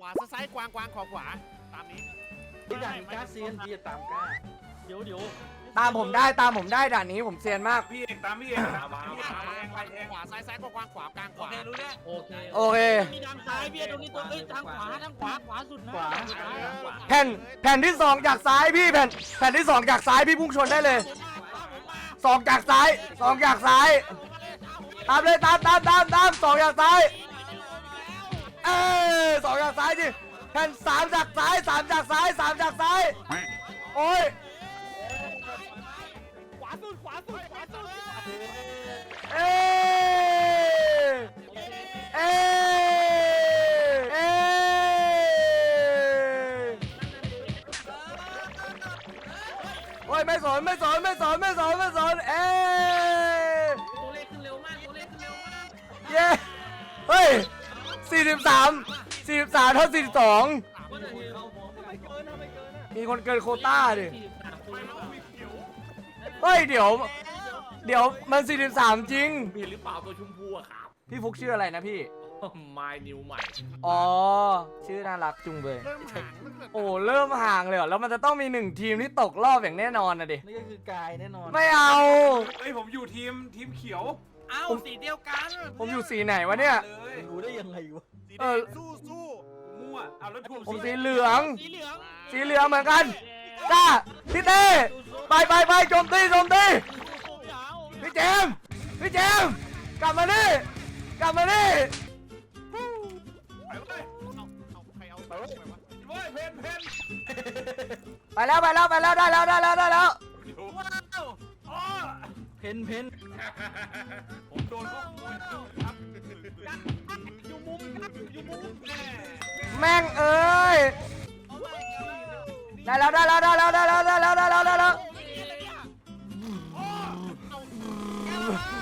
ขวาซ้ายกวางกวางขอขวาตามนี้พี่ด่านกล้าเซียนพี่จะตามกล้าเดี๋ยวเดี๋ยวตามผมได้ตามผมได้ด่านนี้ผมเซียนมาก พี่เอกตามพี่เอกตามพี่เอกตามแทงไปแทงขวาซ้ายซ้ายกวางขวากลางขโอวาเครู้เรื่องโอเคโอเค มีทางซ้ายพี่ตรงนี้ตัวเอ้ยทางขวาทางขวาขวาสุดนะขวาแผ่นแผ่นที่สองจากซ้ายพี่แผ่นแผ่นที่สองจากซ้ายพี่พุ่งชนได้เลยสองจากซ้ายสองจากซ้าย ตามเลยตามตามตามตามสองจากซ้ายเออสองจากซ้ายดิแผ่นสามจากซ้ายสามจากซ้ายสามจากซ้าย โอ้ย ขวาสุดขวาสุดขวาสุดเอ้ยเอ้ยเอ้ยโอ้ยไม่สอนไม่สอนไม่สอนไม่สอนไม่สอนเอ้ยตัวเลขขึ้นเร็วมากตัวเลขขึ้นเร็วมาก เย้ 43 43เท่า42ว่าแต่เห็นเขาผมทำไมเกินทำไมเกินอะมีคนเกินโควต้าดิสี่สิบสามตัวเฮ้ยเดี๋ยว เดี๋ยวมัน43จริง เห็นหรือเปล่าตัวชมพูอะครับ พี่ฟุกชื่ออะไรนะพี่ ไมนิวใหม่อ๋อ ชื่อน่ารักจุงเบย เริ่มห่างเริ่มเกิดโอ้เริ่มห่างเลยเหรอแล้วมันจะต้องมีหนึ่งทีมที่ตกรอบอย่างแน่นอนนะดิ นี่ก็คือกายแน่นอน ไม่เอา เฮ้ยผมอยู่ทีมทีมเขียว เอ้าสีเดียวกันผมอยู่สีไหนวะเนี่ย เลยรู้ได้ยังไงวะ สีเอแดองสู้สู้มั่วเอาแล้วถูกผมสีเหลือง สีเหลืองสีเหลืองเหมือนกันกล้าพี่เต้ไปไปไปโจมตีโจมตีพี่เจมส์พี่เจมส์กลับมาดิกลับมาดิไปเลยเอาเอาใครเอาไปวะเว้ยเพนเพนไปแล้วไปแล้วไปแล้วได้แล้วได้แล้วได้แล้วว้าวอ๋อ เพนเพนผมโดนเขาขโมยครับอยู่มุมครับอยู่มุมแม่แม่งเอ้ย ได้แล้วได้แล้วได้แล้วได้แล้วได้แล้วได้แล้วได้แล้วอ่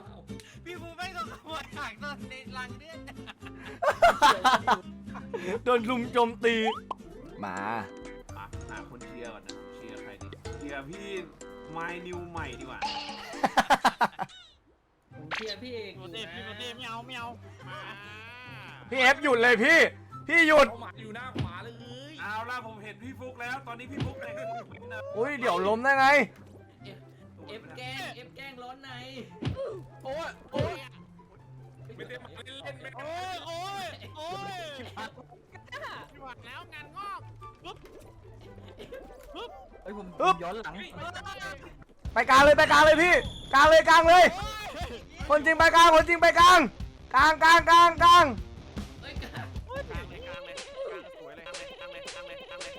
มาใครเปล่าพี่ฟูไม่ต้องขโมยห่างตอนในรังเนี่ยโดนลุมโจมตี มามาหาคนเชียร์ก่อนนะเชียร์ใครดีเชียร์พี่ไมนิวใหม่ดีกว่าผมเชียร์พี่เอกโมเต้พี่โมเต้ไม่เอาไม่เอามาพี่เอฟหยุดเลยพี่ พี่หยุดเขาหมาอยู่หน้าขวาเลยเอาล่ะผมเห็นพี่ฟุกแล้ว ตอนนี้พี่ฟุกแต่งตัวเหมือนเดิมอุ้ยเดี๋ยวล้มได้ไง เอฟแกล้งเอฟแกล้งร้อนในโอ้ยโอ้ยไม่ได้มาเล่นเล่นไม่โอ้ยโอ้ยโอ้ยหวัดแล้วงานงอกเฮ้ยผมปึ๊บย้อนหลังไปกลางเลยไปกลางเลยพี่กลางเลยกลางเลย คนจริงไปกลางคนจริงไปกลางกลางกลางกลางกลางเฮ้ยกลางเลยกลางเลยกลางเลยสวยเลยกลางเลยกลางเลยกลางเลยกลางเลย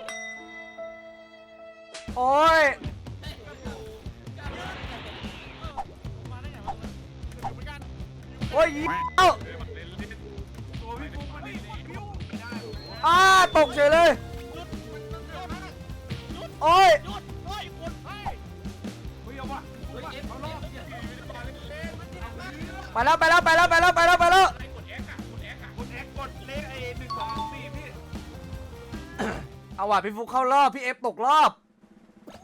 โอ้ย โอ้ยเอ้าอ้าตกเฉยเลย โอ้ยไปแล้วไปแล้วไปแล้วไปแล้วไปแล้วไปแล้วเอาว่ะพี่ฟุกเข้ารอบพี่เอฟตกรอบ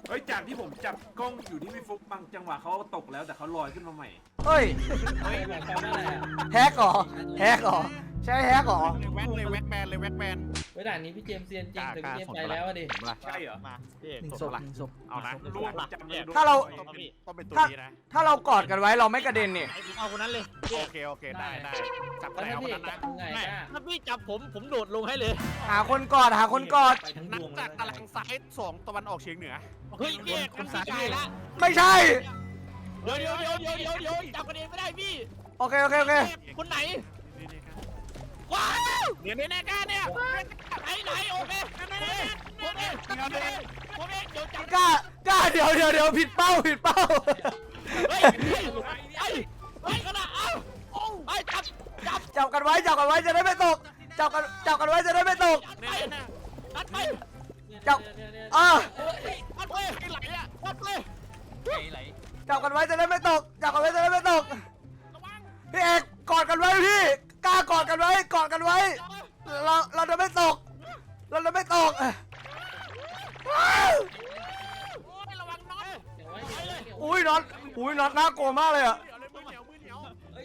เฮ้ยจากที่ผมจับกล้องอยู่ที่พี่ฟุกบางจังหวะเขาตกแล้วแต่เขาลอยขึ้นมาใหม่ เฮ้ย เฮ้ยแบบเขาได้อะแฮกเหรอแฮกเหรอ ใช่แฮกเหรอ เลยแว็กเลยแว็กแมนเลยแว็กแมนเฮ้ยด่านนี้พี่เจมส์เซียนจริงแต่พี่เจมส์ไปแล้วอะดิใช่เหรอมาพี่เอกหนึ่งสศดพละหนึ่งศพเอานะร่วมจำเลยถ้าเราต้องเป็นต้องเป็นตัวนี้นะถ้าเรากอดกันไว้เราไม่กระเด็นนี่เอาคนนั้นเลยโอเคโอเคได้ได้จับแล้วแล้ถ้าวคพี่นเอนั้กนจันะบยังไงไม่กล้าถ้าพี่จับผมผมโดดลงให้เลย หาคนกอดหาคนกอด ไปทั้งนัดบวงจากตารางซ้ายสองตะวันออกเฉียงเหนือเฮ้ยพี่เอกมันสายละไม่ใช่ เดี๋ยวเดี๋ยวเดี๋ยวเดี๋ยวเดี๋ยวเดี๋ยวจับกันเองไม่ได้พี่โอเคโอเคโอเคคนไหนนี่นี่ครับ ว้าวเนี่ยวแน่กัเนี่ยไหนไหนโอเคนั่นนั่นผมเองผมไองผมเอเดี๋ยวจับกากาเดี๋ยวเดี๋ยวเดี๋ยวผิดเป้าผิดเป้าเฮ้ยเฮ้ยนนะเอ้าโอ้จับจับจับกันไว้จับกันไว้จะได้ไม่ตกจับกันจับกันไว้จะได้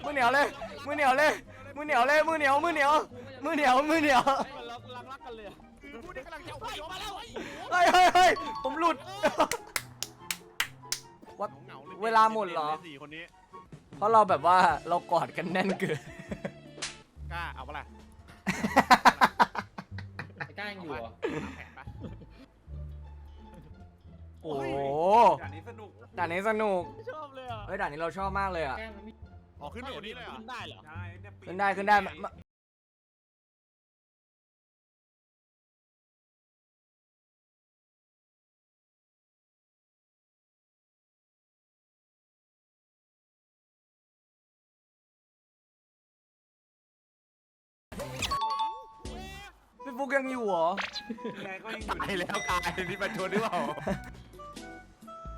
มือเหนียวมือเหนียวมือเหนียวเลย มือเหนียวเลย มือเหนียวเลย มือเหนียว มือเหนียว มือเหนียว มือเหนียว เรากำลังรักกันเลยคือพูดได้กำลังจะไปเอาไปมาแล้วเฮ้ยเฮ้ยเฮ้ยผมหลุด วัดเหงาเลยเวลาหมดเหรอ สี่คนนี้เพราะเราแบบว่าเรากอดกันแน่นเกิน กล้าเอาปะล่ะกล้ายังอยู่อะเอาแผนปะโอ้โหด่านนี้สนุกด่านนี้สนุก ชอบเลยอะเฮ้ยด่านนี้เราชอบมากเลยอะอ๋อขึ้นไป กว่านี้เลยเหรอขึ้นได้เหรอ ใช่เนี่ยปีขึ้นได้ขึ้นได้มามาพี่ฟุกยังอยู่เหรอ ยังไงก็ยังอยู่ไอ้แล้วกายนี่เป็นชนหรือเปล่า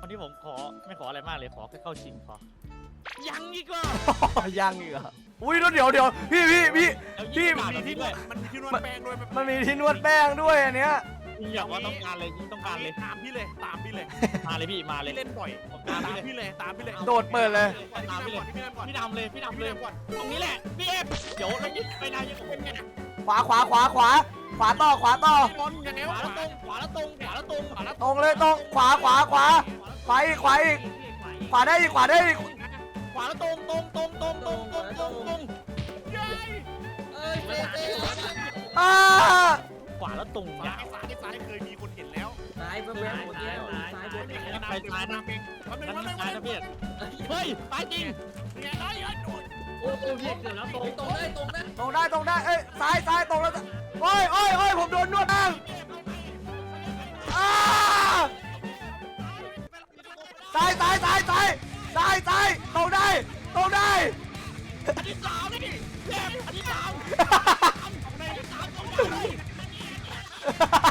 วันนี้ผมขอไม่ขออะไรมากเลยขอแค่เข้าชิงพอ ยังอีกเหรอยังอีกเหรออุ้ยเดี๋ยวเดี๋ยวพี่พี่พี่พี่มันมีที่นวดมันมีที่นวดแป้งด้วยมันมีที่นวดแป้งด้วยอันเนี้ยอยากว่าต้องการเลยยิ่งต้องการเลยตามพี่เลยตามพี่เลยมาเลยพี่มาเลยพี่เล่นบ่อยผมตาตามมพี่เลยตามพี่เลยโดดเปิดเลยตามพี่เลยพี่เล่นก่อนพี่ดำเลยพี่ดำเลยตรงนี้แหละพี่เอฟเดี๋ยวแล้วยิ่งไปนานยังเป็นไงขวาขวาขวาขวาขวาต่อขวาต่อบอลยังไงขวะวาแล้วตรงขวาแล้วตรงขวาแล้วตรงขวาแล้วตรงเลยตรงขวาขวาขวาขวาอีกขวาอีกขวาได้อีกขวาได้อีก ขวาแล้วตรงตรงตรงตรงตรงตรงตรงตรงยัยเอ่าขวาแล้วตรงซ้ายซ้ายซ้ายเคยมีคนเห็นแล้วซ้ายเพิ่มหมดแล้วซ้ายบนไปซ้ายนะเองแป๊บนึงนั่นแป๊บนึงซ้ายนะพี่เฮ้ยตายจริงเนี่ยเอ้ยเอ้ยโดนโอ้โหเกือบแล้วตรงตรงได้ตรงได้ตรงได้ตรงได้เอ้ยซ้ายซ้ายตรงแล้วโอ้ยโอ้ยโอ้ยผมโดนนวดบ้างอ่าซ้ายซ้ายซ้ายซ้าย ซ้ายซ้ายตรงได้ตรงได้ อันที่สามนี่เจ็บอันที่สามในที่สามตรงไห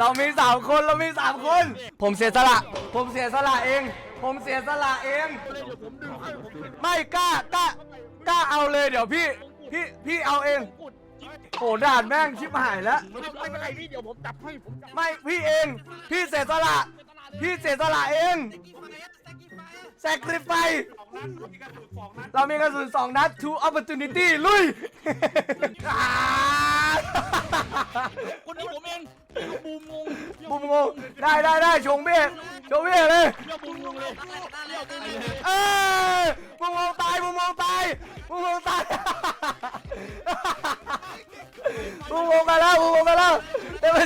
เรามีสามคนเรามีสามคน ผมเสียสละ ผมเสียสละเอง ผมเสียสละเอง ไม่กล้ากล้ากล้าเอาเลยเดี๋ยวพี่ พี่พี่เอาเองโหด่านแม่งชิบหายแล้ว ไม่เป็นไรพี่เดี๋ยวผมจับให้ผมจับไม่พี่เอง พี่เสียสละ พี่เสียสละเอง sacrifice สองนัดมีกระสุนสองนัดเรามีกระสุนสองนัด two opportunity ลุยอ่าคนนี้ผมเองบูมงงบุมงงได้ได้ได้ชงเบี้ยชงเบี้ยเลยเรียกบูมงงเลยเรียกบูมงงเลยเออบุมงงตายบุมงงตายบุมงงตายบุมงงไปแล้วบุมงงไปแล้วเดี๋ยวไป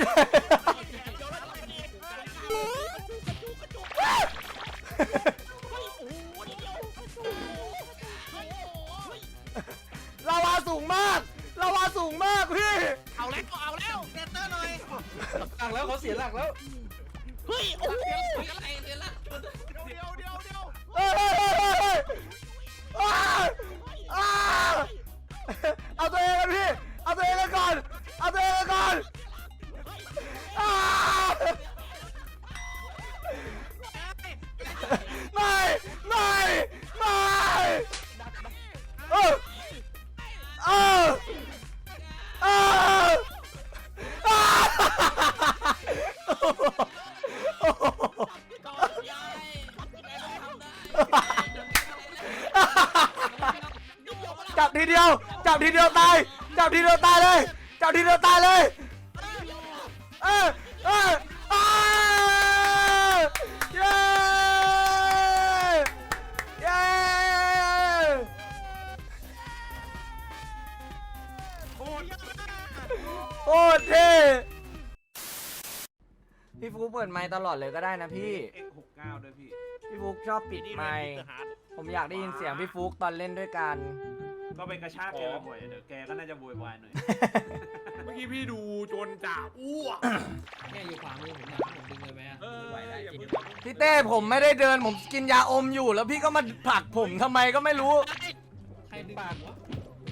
จับทีเดียวตาย จับทีเดียวตายเลย จับทีเดียวตายเลย เออเอออ้าวเย้เย้โคตรเท่พี่ฟุกเปิดไมค์ตลอดเลยก็ได้นะพี่ เอ็กหกเก้าด้วยพี่พี่ฟุกชอบปิดไมค์ผมอยากได้ยินเสียงพี่ฟุกตอนเล่นด้วยกัน ก็ไปกระชากแกบ่อยๆเดี๋ยวแกก็น่าจะโวยวายหน่อย เมื่อกี้พี่ดูจนจ่าอ้วกเนี่ยอยู่ขวามือผมเนี่ยผมดึงเลยไหมอะเออไม่ไหวแล้วอย่าจริงเพิ่งพี่เต้ผมไม่ได้เดินผมกินยาอมอยู่ แล้วพี่ก็มาผลักผมทำไมก็ไม่รู้ ใครดึงผมวะ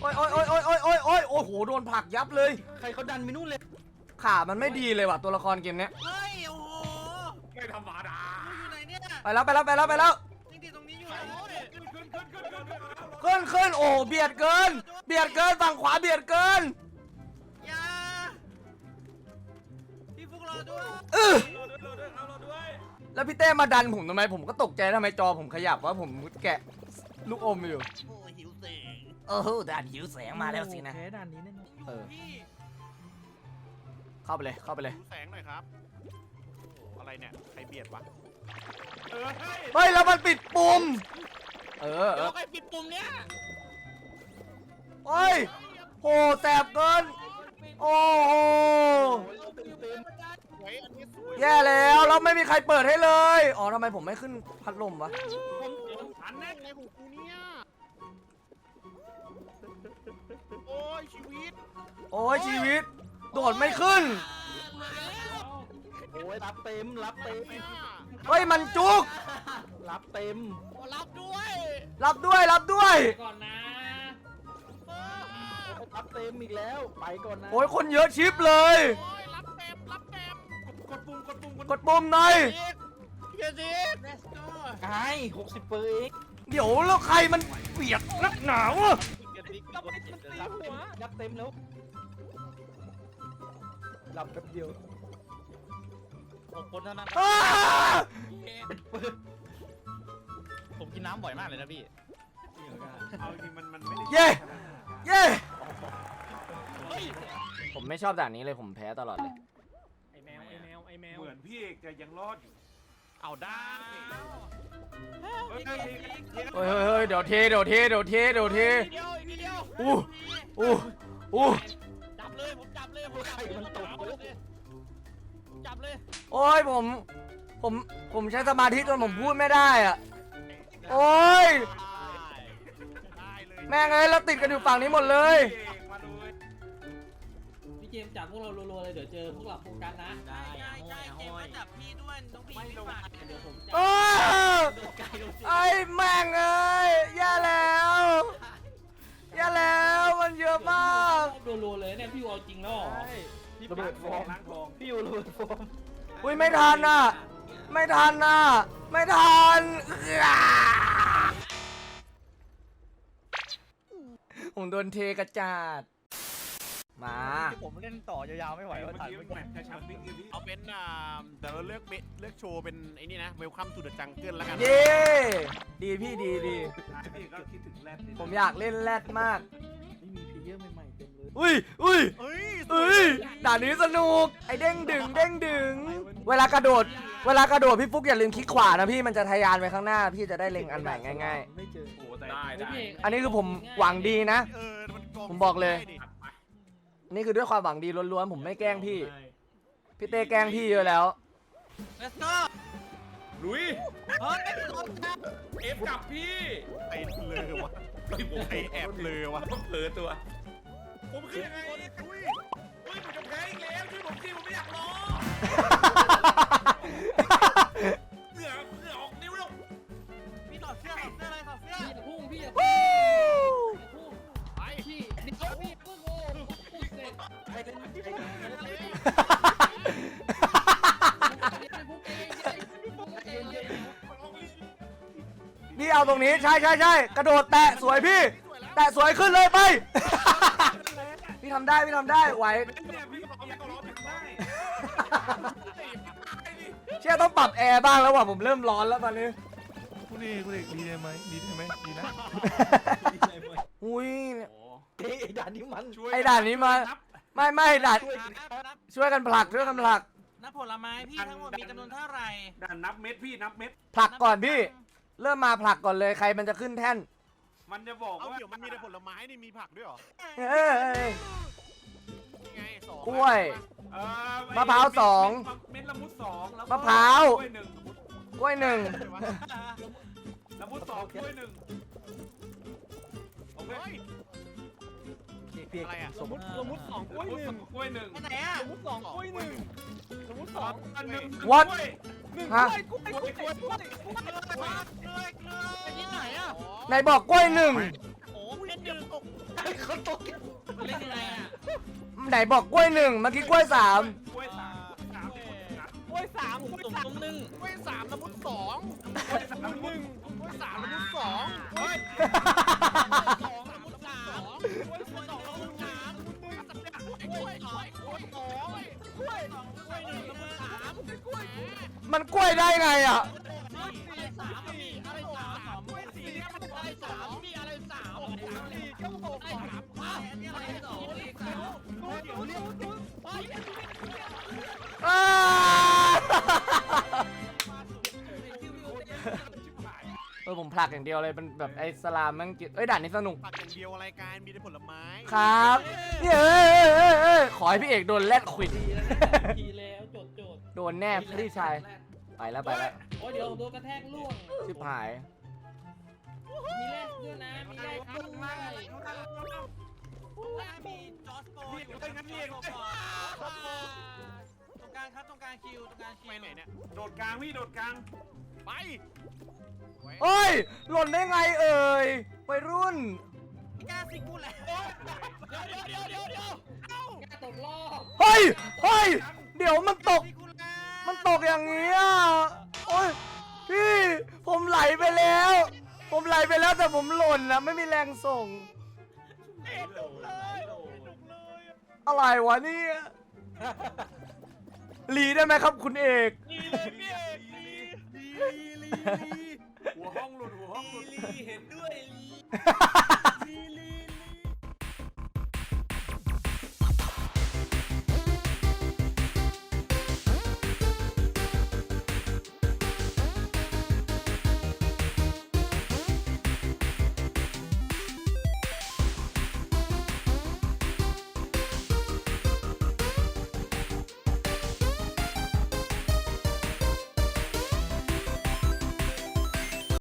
โอ้ยโอ้ยโอ้ยโอ้ยโอ้ยโอ้ยโอ้ยโอ้โหโดนผลักยับเลย ใครเขาดันไปนู่นเลย ขามันไม่ดีเลยว่ะตัวละครเกมเนี้ย เฮ้ย โอ้โหไม่ธรรมดา อยู่ไหนเนี่ย ไปแล้วไปแล้วไปแล้วไปแล้ว ขึ้นขึ้นขึ้นโอ้โหเบียดเกิน เบียดเกินฝั่งขวาเบียดเกินอย่าพี่ฟุกรอด้วยเออเราด้วยเราด้วยเอาเราด้วยแล้วพี่เต้มาดันผมทำไมผมก็ตกใจทำไมจอผมขยับว่าผมแกะลูกอมอยู่โอ้ยหิวเสงเออดันหิวแสงมาแล้วสินะแพ้ด่านนี้แน่นอนเออ พี่เข้าไปเลยเข้าไปเลยหิวแสงหน่อยครับโอ้โหอะไรเนี่ย ใครเบียดวะ เออให้เฮ้ยแล้วมันปิดปุ่ม เออเอเดี๋ยอวใครปิดปุ่มเนี่ยโอ้ยโหแสบเกิน โอ้โห สวยอันนี้สวยแย่แล้วแล้วไม่มีใครเปิดให้เลย อ๋อทำไมผมไม่ขึ้นพัดลมวะอันนั้นไงของกูเนี่ยโอ้ยชีวิตโอ้ยชีวิต โดดไม่ขึ้นโอ้ ยรับเต็มรับเต็ม เฮ้ยมันจุก รับเต็ม โอ้รับด้วยรับด้วยรับด้วย ก่อนนะเออรับเต็มอีกแล้วไปก่อนนะโอ้ยคนเยอะชิปเลย โอ้ยรับเต็มรับเต็มกดปุ่มกดปุ่มกดปุ่มหน่อย อีกเกียรติ let's go ไอ้หกสิบเปอร์เองเดี๋ยวแล้วใครมันเปียกนักหนาวอะเกียรติรับเต็มรับเต็มรับเต็มแล้วรับแป๊บเดียว หกคนเท่านั้นอ้าผมกินน้ำบ่อยมากเลยนะพี่ เอาจริงมันมันไม่ได้เย่เย่ผมไม่ชอบด่านนี้เลยผมแพ้ตลอดเลย ไอแมวไอแมวไอแมวเหมือนพี่เอกจะยังรอดอยู่เอาได้เฮ้ยเฮ้ยเฮ้ยเฮ้ยเฮ้ยเฮ้ยเดี๋ยวเทเดี๋ยวเทเดี๋ยวเทเดี๋ยวเท อีกเดียวอีกนิดเดียวอู้อู้อู้จับเลยผมจับเลยผมจับเลยผม จับเลยโอ้ยผม ผมผมใช้สมาธิจนผมพูดไม่ได้อะโอ้ยได้เลยแม่งเอ้ยเราติดกันอยู่ฝั่งนี้หมดเลยพี่เอกมาเลยพี่เจมส์จับพวกเรารัวๆเลยเดี๋ยวเจอพวกเราโฟกัสนะได้ได้ได้เกมก็จับพี่ด้วยน้องพี่ไม่ฝากเดี๋ยวผมจับโอ้ยโดนไกลโดนไอ้แม่งเอ้ยแย่แล้วแย่แล้วมันเยอะมาก รัวๆเลยเนี่ยพี่วอลจริงแล้วเหรอ ระเบิดฟองล้างทองพี่วอลระเบิดโฟมอุ้ยไม่ทันน่ะ ไม่ทันน่ะ ไม่ทันอ่าผมโดนเทกระจาด มาผมเล่นต่อยาวๆไม่ไหวเมื่ว่าอทันกี้เมื่อแมกี้ตช์กระชับมิตรไงพี่เอาเป็นอ่าแต่เราเลือกเบเลือกโชว์เป็นไอ้นี่นะเวลคัมทูเดอะจังเกิลแล้วกันเย้ดีพี่ดีดีอะพี่ก็คิดถึงแรดนี่ผมอยากเล่นแรดมากไม่มีเพลเย อร์ใหม่ๆเต็มเลยอุ้ยอุ้ยเฮ้ยเอ้ยด่านนี้สนุก ไอ้เด้งดึงเด้งดึง เวลากระโดด เวลากระโดดพี่ฟุกอย่าลืมคลิกขวานะพี่มันจะทะยานไปข้างหน้า พี่จะได้เล็งอันใหม่ง่าย ไม่เจอ โอ้โหแต่ได้ได้ๆ อันนี้คือผมหวังดีนะ เออมันกองผมบอกเลย ได้ดินี่คือด้วยความหวังดีล้วนๆผมไม่แกล้งพี่ พี่เต้แกล้งพี่เยอะแล้ว Let's go ลุยเฮ้ยไม่ลงนะเอฟกลับพี่ไอ้เลยวะไอ้แอบเลยวะต้องเผลอตัว ผมคือยังไงอุ้ยอุ้ยผมจะแพ้อีกแล้วช่วยผมสิผมไม่อยากรอเหงื่อเหงื่อออกนิ้วแล้วพี่ถอดเสื้อถอดเสื้อเลยถอดเสื้อพี่อย่าพุ่งพี่อย่าวู้พุ่งไปพี่เดี๋ยวพี่พุ่งโอ้พุ่งเสร็จใครเล่นใครเล่นใครเล่นพุ่งเองพุ่งเองเย็นพี่เอาตรงนี้ใช่ใช่ใช่กระโดดแตะสวยพี่ แตะสวยขึ้นเลยไปพี่ ทำได้พี่ทำได้ไหวเนี่ยพี่บอกอยากร้องทำได้เชื่อต้องปรับแอร์บ้างแล้วว่ะผมเริ่มร้อนแล้วตอนนี้คุณเอกคุณเอกดีได้ไหมดีได้ไหมดีนะอุ้ยเฮ้ยไอ้ด่านนี้มันไอ้ด่านนี้มาไม่ไม่ด่านช่วยกันครับช่วยกันผลักช่วยกันผลักน้ำผลไม้พี่ทั้งหมดมีจำนวนเท่าไหร่ด่านนับเม็ดพี่นับเม็ดผลักก่อนพี่ เริ่มมาผลักก่อนเลยใครมันจะขึ้นแท่น มันจะบอกเอาว่าเดี๋ยวมันมีแต่ผลไม้นี่มีผักด้วยเหรอเอ้ยนี่ไงสองกล้วย เอ่อมะพร้าวสองเม็ดละมุดสองแล้วมะพร้าว กล้วยหนึ่งกล้วยหนึ่งละมุดสองกล้วยหนึ่งโอเค พี่อะไรอะสมมติสมมติสองกล้วยหนึ่งกล้วยหนึ่งอันไหนอะสมมติสองกล้วยหนึ่งสมมติสองอันหนึ่ง What? กล้วยหนึ่งฮะกล้วยกล้วยกล้วยกล้วยกล้วยเกลือเกลือเกลือไปที่ไหนอะไหนบอกกล้วยหนึ่งโอ้เป็นหนึ่งตกเขาตกเล่นยังไงอะไหนบอกกล้วยหนึ่งเมื่อกี้กล้วยสามกล้วยสามสามกล้วยสามกล้วยตุ่มสามตุ้มนึ่งกล้วยสามละมุดสองกล้วยสามหนึ่งกล้วยสามละมุดสองเฮ้ยสองละมุดสามกล้วยสองละมุ ล้วยสองกล้วยกล้วยหนึ่งละมุดสามกล้วยมันกล้วยได้ไงอะ อะไรสามมีอะไรสามกล้วยสี่เนี่ยมันอะไรสามมีอะไรสามสามสี่เจ้าโตสามอะอะไรสองอะไรสามเดี๋ยวเรียกเฮ้ ผมผลักอย่างเดียวเลยเป็นแบบไอ้สลามแมันกินเอ้ยด่านนี้สนุก ปักอย่างเดียวอะไรกันมีแต่ผลไม้ครับเย้เอ้ยเอ้ยเอ้ยขอให้พี่เอกโดนแลดควิดทีแล้วทีแล้วโจดโจดโดนแน่พี่ชาย ไปแล้วไปแล้ว โอ้ยเดี๋ยวโดนกระแทกล่วง ชิบหาย มีแรกด้วยนะ มีแรกด้วยมีจอสโตพี่เอกเล่นงั้นพี่เอกเล่นตรงกลางครับตรงกลางคิวตรงกลางคิวไปไหนเนี่ยโดดกลางพี่โดดกลางไปเฮ้ย หล่นได้ไงเอ่ยวัยรุ่นแกสิกูแหละเดี๋ยวเดี๋ยวเดี๋ยวเดี๋ยวเอ้ากล้าตกรอบเฮ้ยเฮ้ยเดี๋ยวมันตกสิกูแล้วมันตกอย่างนี้อะโอ้ยพี่ผมไหลไปแล้ว ผมไหลไปแล้วแต่ผมหล่นนะไม่มีแรงส่งอะไรวะเนี่ย รีได้ไหมครับคุณเอก นี่เลย